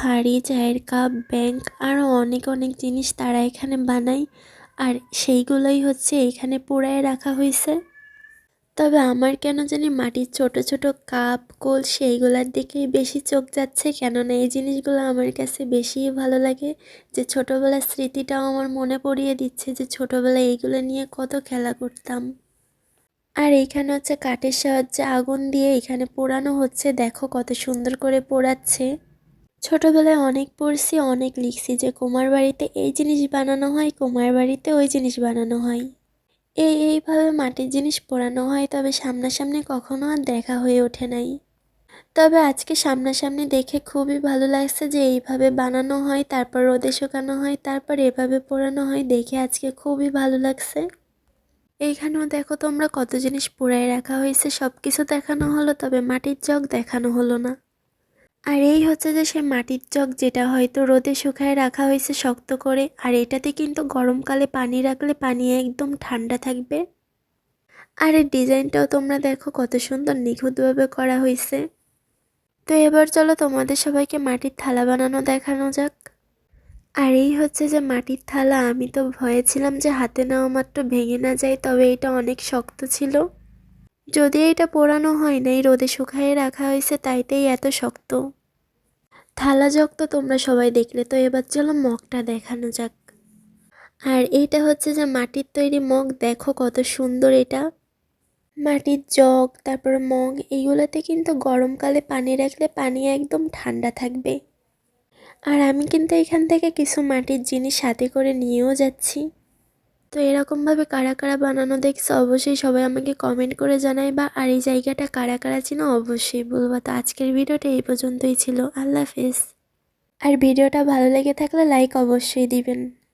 হাঁড়ি, চায়ের cup, bank আরও অনেক অনেক জিনিস তারা এখানে বানায়। আর সেইগুলোই হচ্ছে এখানে পোড়ায় রাখা হয়েছে। তবে আমার কেন জানি মাটির ছোট ছোট কাপ, কোল সেইগুলোর দিকেই বেশি চোখ যাচ্ছে। কেননা এই জিনিসগুলো আমার কাছে বেশিই ভালো লাগে। যে ছোটোবেলার স্মৃতিটাও আমার মনে পড়িয়ে দিচ্ছে যে ছোটোবেলায় এইগুলো নিয়ে কত খেলা করতাম। আর এইখানে হচ্ছে কাঠের সাহায্যে আগুন দিয়ে এখানে পোড়ানো হচ্ছে। দেখো কত সুন্দর করে পোড়াচ্ছে। ছোটবেলায় অনেক পড়ছি, অনেক লিখছি যে কুমার বাড়িতে এই জিনিস বানানো হয়, কুমার বাড়িতে ওই জিনিস বানানো হয়। এই, এইভাবে মাটির জিনিস পোড়ানো হয়, তবে সামনাসামনি কখনো আর দেখা হয়ে ওঠে নাই। তবে আজকে সামনাসামনি দেখে খুবই ভালো লাগছে যে এইভাবে বানানো হয়, তারপর রোদে শুকানো হয়, তারপর এভাবে পোড়ানো হয়, দেখে আজকে খুবই ভালো লাগছে। এইখানেও দেখো তোমরা কত জিনিস পোড়ায় রাখা হয়েছে সব কিছু দেখানো হলো, তবে মাটির জগ দেখানো হলো না। আর এই হচ্ছে যে সে মাটির জগ যেটা হয়তো রোদে শুকায় রাখা হয়েছে শক্ত করে, আর এটাতে কিন্তু গরমকালে পানি রাখলে পানি একদম ঠান্ডা থাকবে। আর এর ডিজাইনটাও তোমরা দেখো কত সুন্দর নিখুঁতভাবে করা হয়েছে। তো এবার চলো তোমাদের সবাইকে মাটির থালা বানানো দেখানো যাক। আর এই হচ্ছে যে মাটির থালা, আমি তো ভয়ে ছিলাম যে হাতে নেওয়া মাত্র ভেঙে না যায়, তবে এটা অনেক শক্ত ছিল। যদি এটা পোড়ানো হয়, নাই রোদে শুকায়ে রাখা হয়েছে, তাইতেই এত শক্ত। থালা জগ তো তোমরা সবাই দেখলে, তো এবার চলো মগটা দেখানো যাক। আর এইটা হচ্ছে যে মাটির তৈরি মগ, দেখো কত সুন্দর এটা। মাটির জগ, তারপর মগ, এইগুলোতে কিন্তু গরমকালে পানি রাখলে পানি একদম ঠান্ডা থাকবে। আর আমি কিন্তু এখান থেকে কিছু মাটির জিনিস সাথে করে নিয়েও যাচ্ছি। তো এরকমভাবে কারা কারা বানানো দেখছে অবশ্যই সবাই আমাকে কমেন্ট করে জানায় বা আর এই জায়গাটা কারা কারা চিনো অবশ্যই বলব। তো আজকের ভিডিওটা এই পর্যন্তই ছিল। আল্লাহ হাফেজ। আর ভিডিওটা ভালো লেগে থাকলে লাইক অবশ্যই দিবেন।